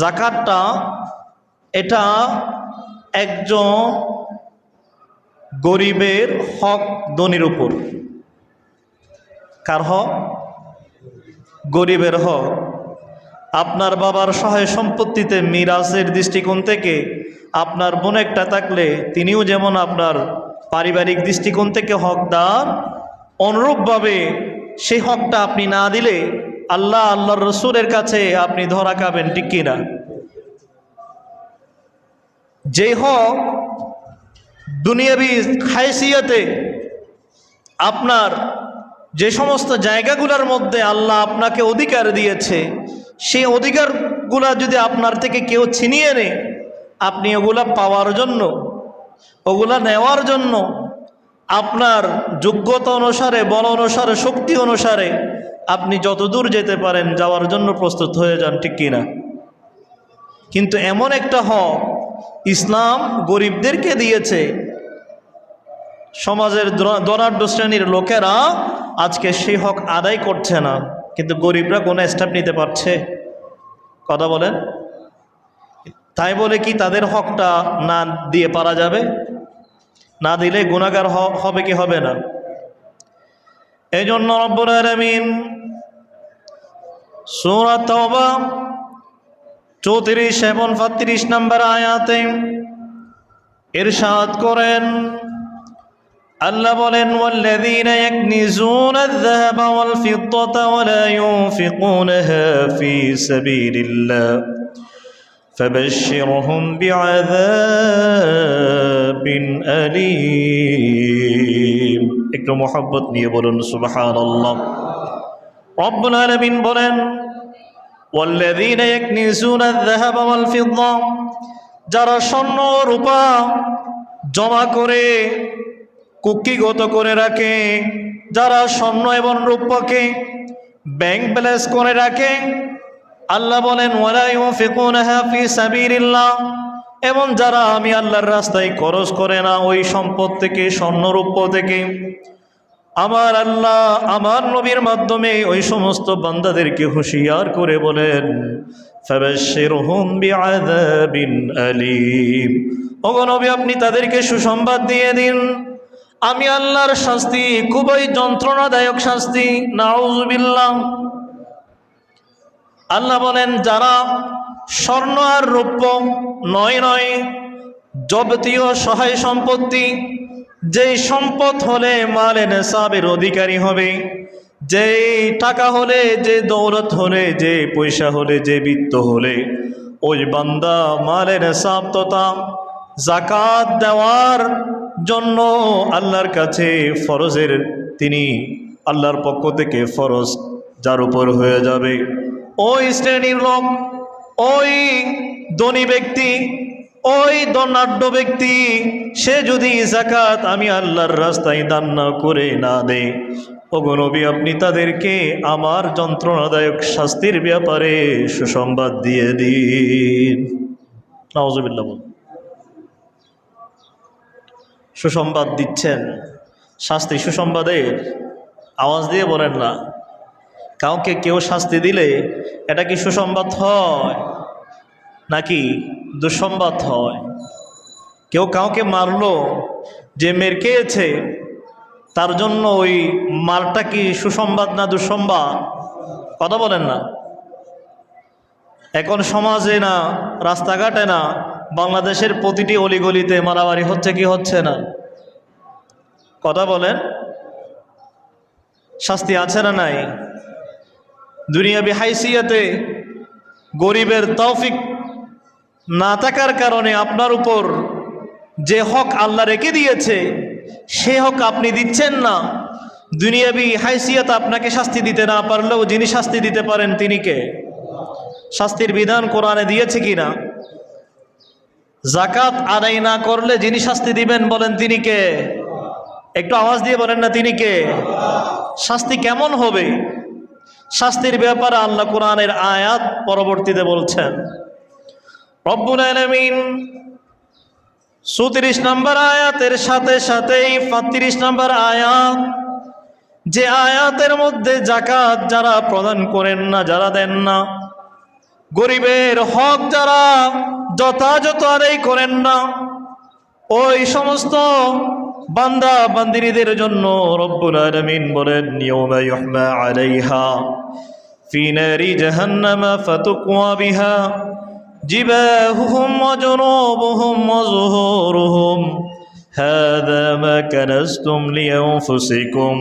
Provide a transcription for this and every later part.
জাকাতটা এটা একজন গরিবের হক ধনির উপর। কার হক? গরিবের হক। আপনার বাবার সহায় সম্পত্তিতে মিরাজের দৃষ্টিকোণ থেকে আপনার বোন একটা থাকলে তিনিও যেমন আপনার পারিবারিক দৃষ্টিকোণ থেকে হকদার, অনুরূপভাবে সেই হকটা আপনি না দিলে আল্লাহ আল্লাহর রসুলের কাছে আপনি ধরা খাবেন, ঠিক কিনা? যে হক, দুনিয়াবি হাইসিয়াতে আপনার যে সমস্ত জায়গাগুলোর মধ্যে আল্লাহ আপনাকে অধিকার দিয়েছে, সেই অধিকারগুলা যদি আপনার থেকে কেউ ছিনিয়ে নেয়, আপনি ওগুলা পাওয়ার জন্য, ওগুলা নেওয়ার জন্য, আপনার যোগ্যতা অনুসারে, বল অনুসারে, শক্তি অনুসারে আপনি যত দূর যেতে পারেন, যাওয়ার জন্য প্রস্তুত হয়ে যান, ঠিক কিনা? কিন্তু এমন একটা হক ইসলাম গরিবদেরকে দিয়েছে, সমাজের দরাঢ্য শ্রেণির লোকেরা আজকে সেই হক আদায় করছে না, কিন্তু গরিবরা কোনো স্টেপ নিতে পারছে। কথা বলেন? তাই বলে কি তাদের হকটা না দিয়ে পারা যাবে? না দিলে গুণাগার হবে কি হবে না? এই জন্য রব্বুল আলমিন সুরা তওবা চৌত্রিশ এবং বত্রিশ নম্বর আয়াতে ইরশাদ করেন আল্লাহ বলেন والذين يكنزون الذهب والفضة ولا ينفقونها في سبيل الله فبشرهم بعذاب أليم একটু মোহাব্বত নিয়ে বলুন সুবহানাল্লাহ রব্বুল আলামিন বলেন والذين يكنزون الذهب والفضة যারা স্বর্ণ রূপা জমা করে কুকিগত করে রাখে যারা স্বর্ণ এবং রূপকে ব্যাংক ব্যালেন্স করে রাখে আল্লাহ বলেন এবং যারা আমি আল্লাহর রাস্তায় খরচ করে না, ওই সম্পদ থেকে, স্বর্ণরূপ থেকে, আমার আল্লাহ আমার নবীর মাধ্যমে ওই সমস্ত বান্দাদেরকে হুঁশিয়ার করে বলেন আলিম। নবী, আপনি তাদেরকে সুসংবাদ দিয়ে দিন। আমি আল্লাহর শাস্তি, খুবই যন্ত্রণাদায়ক শাস্তি। নাউজুবিল্লাহ। আল্লাহ বলেন, যারা স্বর্ণ আর রৌপ্য, নয় নয় যাবতীয় সহায় সম্পত্তি, যেই সম্পদ হলে মালে নেশাবের অধিকারী হবে, যেই টাকা হলে, যে দৌলত হলে, যে পয়সা হলে, যে বৃত্ত হলে, ওই বান্দা মালে নেশাব তথা জাকাত দেওয়ার জন্য আল্লাহর কাছে ফরজের, তিনি আল্লাহর পক্ষ থেকে ফরজ, যার উপর হয়ে যাবে। ওই শ্রেণির লোক, ওই ধনী ব্যক্তি, ওই দণ্ডাঢ্য ব্যক্তি, সে যদি জাকাত আমি আল্লাহর রাস্তায় দান না করে না দে ওগনবী আপনি তাদেরকে আমার যন্ত্রণাদায়ক শাস্তির ব্যাপারে সুসংবাদ দিয়ে দিন। নওয়াজবিল্লা বল সুসংবাদ দিচ্ছেন। শাস্তি সুসংবাদের আওয়াজ দিয়ে বলেন না। কাউকে কেউ শাস্তি দিলে এটা কি সুসংবাদ হয় নাকি দুঃসংবাদ হয়? কেউ কাউকে মারলো যে মেরকেছে, তার জন্য ওই মারটা কি সুসংবাদ না দুঃসংবাদ? কথা বলেন না। এখন সমাজে না, রাস্তাঘাটে না, বাংলাদেশের প্রতিটি অলিগলিতে মারামারি হচ্ছে কি হচ্ছে না? কথা বলেন। শাস্তি আছে না নাই? দুনিয়াবি হাইসিয়াতে গরিবের তৌফিক না থাকার কারণে আপনার উপর যে হক আল্লাহ রেখে দিয়েছে, সে হক আপনি দিচ্ছেন না। দুনিয়াবি হাইসিয়াত আপনাকে শাস্তি দিতে না পারলেও যিনি শাস্তি দিতে পারেন তিনি কে? শাস্তির বিধান কোরআনে দিয়েছে কিনা? জাকাত আদায় না করলে যিনি শাস্তি দিবেন বলেন তিনি কে? একটু আওয়াজ দিয়ে বলেন না তিনি কে? শাস্তি কেমন হবে? শাস্তির ব্যাপারে আল্লাহ কোরআনের আয়াত পরবর্তীতে বলছেন। রব্বুল আলমিন সুতিরিশ নম্বর আয়াতের সাথে সাথেই পঁয়ত্রিশ নম্বর আয়াত, যে আয়াতের মধ্যে জাকাত যারা প্রদান করেন না, যারা দেন না, গরিবের হক যারা যথাযথ আদায় করেন না, ওই সমস্ত বান্দা বান্দিনীদের জন্য রব্বুল আলামিন বলেন নিয়মা ইউহমা আলাইহা في نار جهنم فتقوى بها جباههم وجنوبهم وظهورهم هذا ما كنزتم لأنفسكم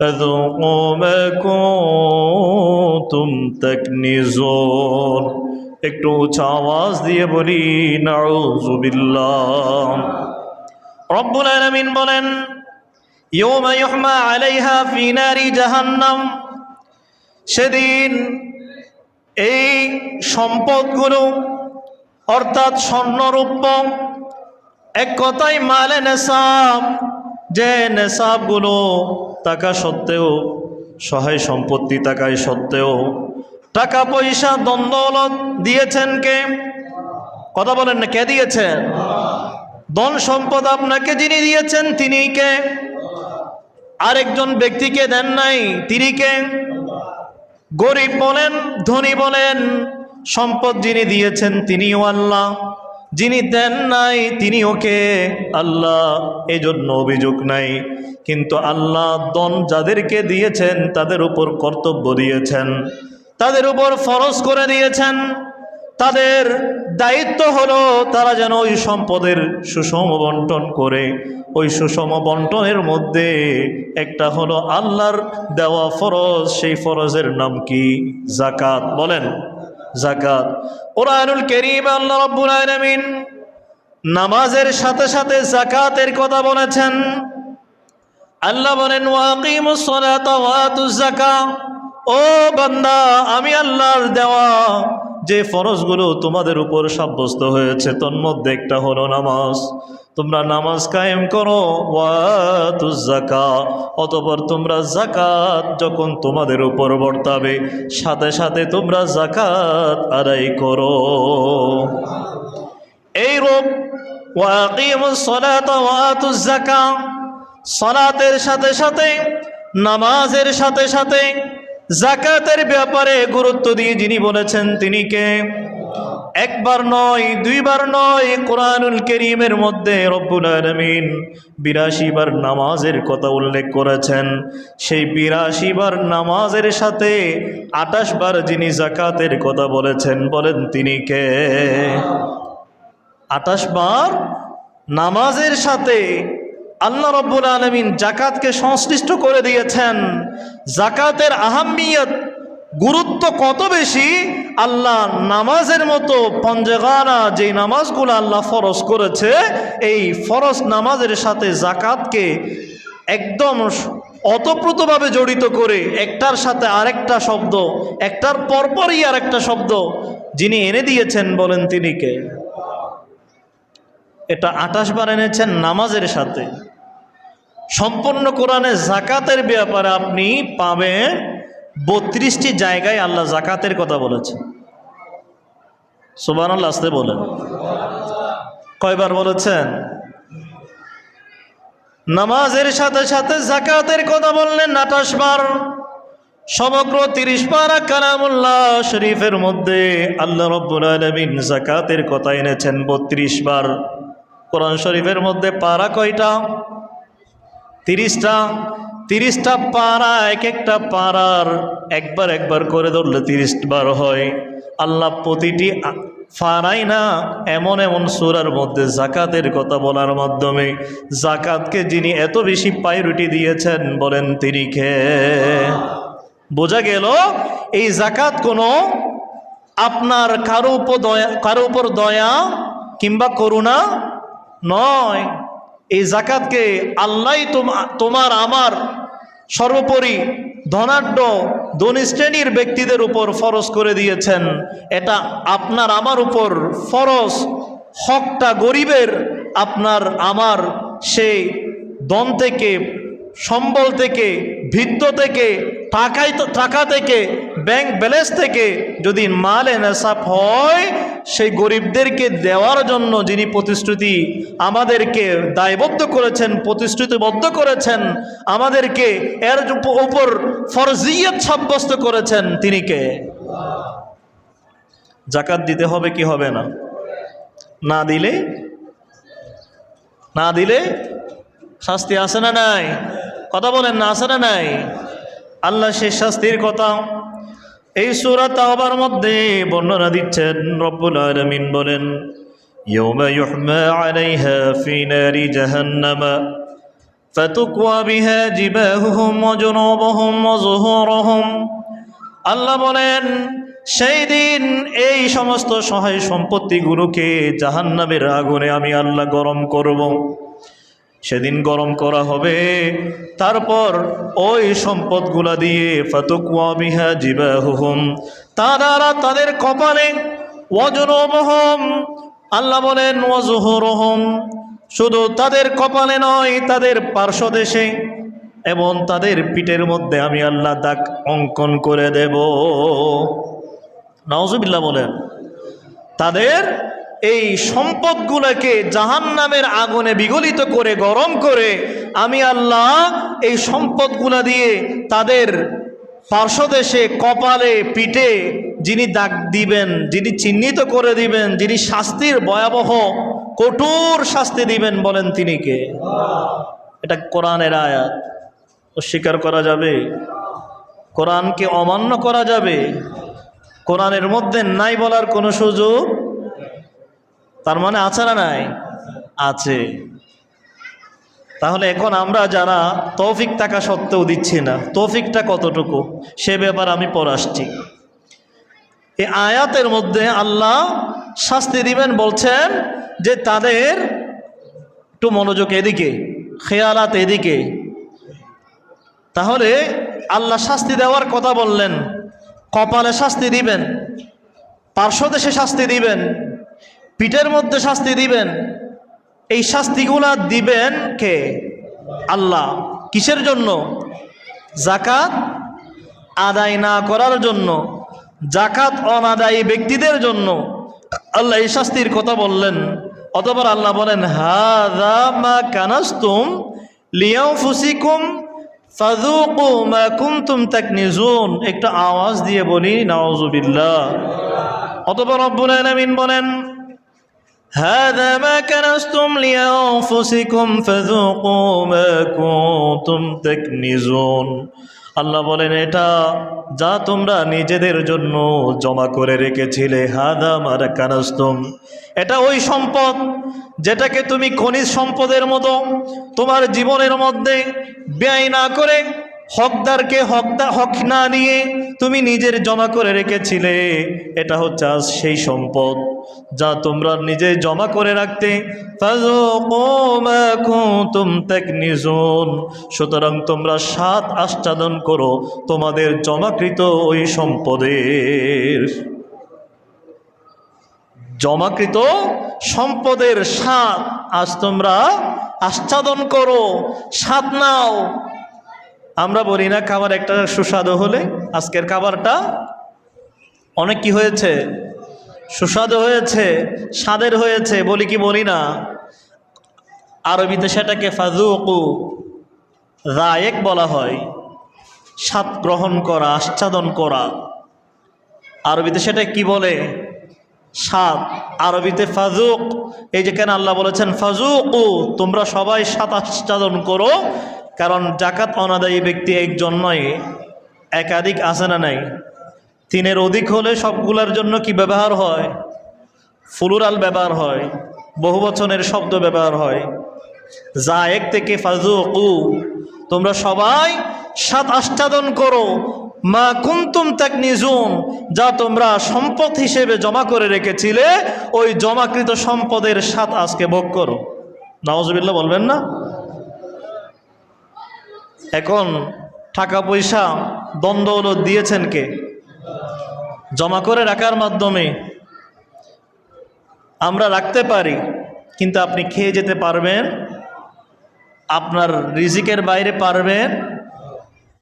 فذوقوا ما كنتم تكنزون একটু উঁচা আওয়াজ দিয়ে বলি নাউজুবিল্লাহ রব্বুল আলামিন বলেন আলাইহা জাহান্নাম। সেদিন এই সম্পদগুলো অর্থাৎ স্বর্ণরূপ্য এক কথায় মালে নেশাব যে নেশাবগুলো টাকা সত্ত্বেও, সহায় সম্পত্তি টাকায় সত্ত্বেও টাকা পয়সা দ্বন্দ্বলত দিয়েছেন কে? কথা বলেন না, কে দিয়েছেন? ধন সম্পদ আপনাকে যিনি দিয়েছেন, তিনি কে? আরেকজন ব্যক্তিকে দেন নাই, তিনি কে? গরিব বলেন, ধনী বলেন, সম্পদ যিনি দিয়েছেন, তিনিও আল্লাহ। যিনি দেন নাই তিনি ওকে আল্লাহ। এজন্য অভিযোগ নাই। কিন্তু আল্লাহ দন যাদেরকে দিয়েছেন, তাদের উপর কর্তব্য দিয়েছেন। তাদের উপর ফরজ করে দিয়েছেন। তাদের দায়িত্ব হলো তারা যেন ওই সম্পদের সুষম বন্টন করে। ওই সুষম বন্টনের মধ্যে একটা হলো আল্লাহর দেওয়া ফরজ, সেই ফরজের নাম কি? জাকাত বলেন জাকাত কোরআনুল করিম আল্লাহ রব্বুল আলামিন নামাজের সাথে সাথে জাকাতের কথা বলেছেন। আল্লাহ বলেন ও বান্দা, আমি আল্লাহর দেওয়া যে ফরজগুলো তোমাদের উপর সাব্যস্ত হয়েছে, তন্মধ্যে একটা হলো নামাজ। তোমরা নামাজ কায়েম করো জাকা অতপর তোমরা জাকাত যখন তোমাদের উপর বর্তাবে, সাথে সাথে তোমরা জাকাত আদায় করো। এই রূপ ওয়াকিমুস সালাতা ওয়া আতুজ যাকা সাথে সাথে, নামাজের সাথে সাথে জাকাতের ব্যাপারে গুরুত্ব দিয়ে যিনি বলেছেন তিনি কে? একবার নয়, দুইবার নয়, কোরআনুল করিমের মধ্যে রব্বুল আলমিন বিরাশি বার নামাজের কথা উল্লেখ করেছেন। সেই বিরাশি বার নামাজের সাথে আটাশ বার যিনি জাকাতের কথা বলেছেন, বলেন তিনি কে? আটাশ বার নামাজের সাথে আল্লাহ রব্বুল আলমিন জাকাতকে সংশ্লিষ্ট করে দিয়েছেন। জাকাতের আহাম্মিয়ত গুরুত্ব কত বেশি? আল্লাহ নামাজের মতো পঞ্জগানা যে নামাজগুলো আল্লাহ ফরজ করেছে, এই ফরজ নামাজের সাথে জাকাতকে একদম অতপ্রতভাবে জড়িত করে একটার সাথে আরেকটা শব্দ, একটার পরপরই আরেকটা শব্দ যিনি এনে দিয়েছেন বলেন তিনি কে? এটা আঠাশ বার এনেছেন নামাজের সাথে। সম্পূর্ণ কোরআনে জাকাতের ব্যাপারে আপনি পাবেন বত্রিশটি জায়গায় আল্লাহ জাকাতের কথা বলেছে সুবান আল্লাহ আসতে বলেন। কয়বার বলেছেন? নামাজের সাথে সাথে জাকাতের কথা বললেন আঠাশ বার। সমগ্র তিরিশ পারা কালামুল্লাহ শরীফের মধ্যে আল্লাহ রব্বুল আলমিন জাকাতের কথা এনেছেন বত্রিশ বার। কোরআন শরীফের মধ্যে পারা কয়টা? তিরিশটা। তিরিশটা পাড়া এক একটা পাড়ার একবার একবার করে ধরলে তিরিশ বার হয়। আল্লাহ প্রতিটি ফারাই না, এমন এমন সুরার মধ্যে জাকাতের কথা বলার মাধ্যমে জাকাতকে যিনি এত বেশি পায়রুটি দিয়েছেন বলেন তিনি খে বোঝা গেল, এই জাকাত কোনো আপনার কারও উপর দয়া কারও উপর দয়া কিংবা করুণা নয়, এই জাকাতকে আল্লাহ তোমার আমার সর্বোপরি ধনাঢ্য ধনী শ্রেণির ব্যক্তিদের উপর ফরজ করে দিয়েছেন। এটা আপনার আমার উপর ফরজ। হকটা গরিবের আপনার আমার সেই দন থেকে, সম্বল থেকে, ভিত্ত থেকে, টাকাই টাকা থেকে, ব্যাংক ব্যালেন্স থেকে যদি মাল এনসাফ হয় সেই গরিবদেরকে দেওয়ার জন্য যিনি প্রতিশ্রুতি আমাদেরকে দায়বদ্ধ করেছেন, প্রতিশ্রুতিবদ্ধ করেছেন, আমাদেরকে এর উপর ফরজিয়ত সাব্যস্ত করেছেন, তিনি কে? জাকাত দিতে হবে কি হবে না? না দিলে? না দিলে শাস্তি আছে না নাই? কথা বলেন, না আছে না নাই? আল্লাহ সে শাস্তির কথা এই সুরাত আবার মধ্যে বর্ণনা দিচ্ছেন রব্বুল আলমিন বলেন يوم يحمى عليها في نار جهنم فتكوى بها جباههم وجنوبهم وظهورهم আল্লাহ বলেন সেই দিন এই সমস্ত সহায় সম্পত্তিগুলোকে জাহান্নামের আগুনে আমি আল্লাহ গরম করব সেদিন গরম করা হবে। তারপর ওই সম্পদগুলা দিয়ে ফাতুকুয়া বিহা জিবাহুহুম। তারা তাদের কপালে ওয়াজনবহম আল্লাহ বলেন ওয়াজুহুরহম শুধু তাদের কপালে নয়, তাদের পার্শ্বদেশে এবং তাদের পিঠের মধ্যে আমি আল্লাহ দাগ অঙ্কন করে দেব। নওজুবিল্লাহ বলেন, তাদের এই সম্পদগুলোকে জাহান নামের আগুনে বিগলিত করে, গরম করে আমি আল্লাহ এই সম্পদগুলা দিয়ে তাদের পার্শ্বদেশে, কপালে, পিঠে যিনি দাগ দিবেন, যিনি চিহ্নিত করে দিবেন, যিনি শাস্তির ভয়াবহ, কঠোর শাস্তি দিবেন বলেন তিনি কে? এটা কোরআনের আয়াত। অস্বীকার করা যাবে। কোরআনকে অমান্য করা যাবে। কোরআনের মধ্যে নাই বলার কোনো সুযোগ তার মানে আছে না নাই? আছে। তাহলে এখন আমরা যারা তৌফিক টাকা সত্ত্বেও দিচ্ছি না, তৌফিকটা কতটুকু? সে ব্যাপার আমি পরে আসছি। এই আয়াতের মধ্যে আল্লাহ শাস্তি দিবেন বলছেন যে তাদের একটু মনোযোগ এদিকে, খেয়ালাত এদিকে। তাহলে আল্লাহ শাস্তি দেওয়ার কথা বললেন, কপালে শাস্তি দিবেন, পার্শ্বদেশে শাস্তি দিবেন পিঠের মধ্যে শাস্তি দিবেন। এই শাস্তিগুলা দিবেন কে? আল্লাহ। কিসের জন্য? জাকাত আদায় না করার জন্য। জাকাত অনাদায়ী ব্যক্তিদের জন্য। আল্লাহ এই শাস্তির কথা বললেন। অতবার আল্লাহ বলেন হাদা মা কানাস্তুম লিয়াও ফুসিকুম ফাযুকু মা কুনতুম তাকনিজুন। একটা আওয়াজ দিয়ে বলি, নাউজুবিল্লাহ। অতবার রব্বুল আলামিন বলেন هذا ما كنستم لأنفسكم فذوقوا ما كنتم تكنزون আল্লাহ বলেন এটা যা তোমরা নিজেদের জন্য জমা করে রেখেছিলে হাদা মারা কানাস্তম এটা ওই সম্পদ যেটাকে তুমি খনিজ সম্পদের মতো তোমার জীবনের মধ্যে ব্যয় না করে হকদারকে হকদা, হক না নিয়ে তুমি নিজের জমা করে রেখেছিলে, এটা হচ্ছে আজ সেই সম্পদ যা তোমরা নিজে জমা করে রাখতে সুতরাং তোমরা সাত আস্বাদন করো তোমাদের জমাকৃত ওই সম্পদের। জমাকৃত সম্পদের স্বাদ আজ তোমরা আস্বাদন করো স্বাদ নাও। আমরা বলি না খাবার একটা সুস্বাদু হলে আজকের খাবারটা অনেক কি হয়েছে? সুস্বাদু হয়েছে, স্বাদের হয়েছে, বলি কি বলি না? আরবিতে সেটাকে ফাজুকু রায়েক বলা হয়। স্বাদ গ্রহণ করা, আচ্ছাদন করা। আরবিতে সেটা কি বলে? স্বাদ। আরবিতে ফাজুক এই যে কেন আল্লাহ বলেছেন ফাজুকু তোমরা সবাই স্বাদ আচ্ছাদন করো কারণ জাকাত অনাদায়ী ব্যক্তি একজন নয়, একাধিক আছে না নাই। তিনের অধিক হলে সবগুলার জন্য কি ব্যবহার হয়? ফুলুরাল ব্যবহার হয়, বহু বচনের শব্দ ব্যবহার হয়। যা এক থেকে ফাজুকু তোমরা সবাই সাত আস্বাদন করো। মা কুন্তুম তাক নিজুন যা তোমরা সম্পদ হিসেবে জমা করে রেখেছিলে, ওই জমাকৃত সম্পদের সাত আজকে ভোগ করো। নওয়াজবিল্লা বলবেন না? এখন টাকা পয়সা দ্বন্দ্ব দিয়েছেন কে? জমা করে রাখার মাধ্যমে আমরা রাখতে পারি, কিন্তু আপনি খেয়ে যেতে পারবেন, আপনার রিজিকের বাইরে পারবেন